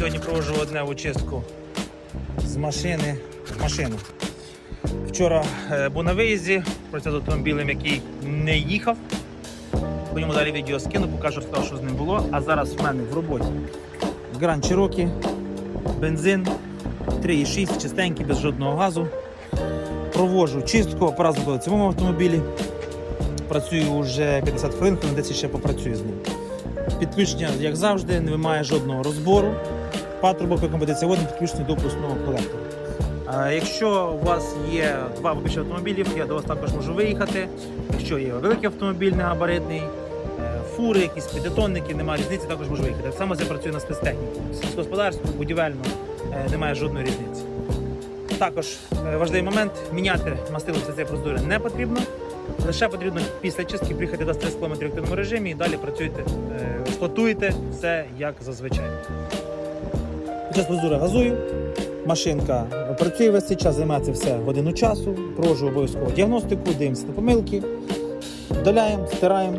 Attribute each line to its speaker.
Speaker 1: Сьогодні проводжу одневу чистку з машини в машину. Вчора е, був на виїзді, працював з автомобілем, який не їхав. По ньому далі відео скину, покажу, що з ним було. А зараз в мене в роботі Grand Cherokee, бензин 3,6, чистенький, без жодного газу. Проводжу чистку, апарат в моєму автомобілі. Працюю вже 50 хвилин, 10 ще попрацюю з ним. Підключення, як завжди, не вимагає жодного розбору. Патрубок компетенційний підключений до пусного колектора. Якщо у вас є два більше автомобілів, я до вас також можу виїхати. Якщо є великий автомобіль негабаритний, е, фури, якісь підетонники, немає різниці, також можу виїхати. Так само я працюю на спецтехніку. Сільськогосподарську, будівельну, е, немає жодної різниці. Також е, важливий момент міняти мастило після цієї процедури не потрібно. Лише потрібно після чистки приїхати до 30 км в активному режимі і далі працюйте, е, все як зазвичай. Час процедури газую. Машинка працює весь цей час, займається все годину часу. Проводжу обов'язково діагностику, дивимося на помилки, вдаляємо, стираємо.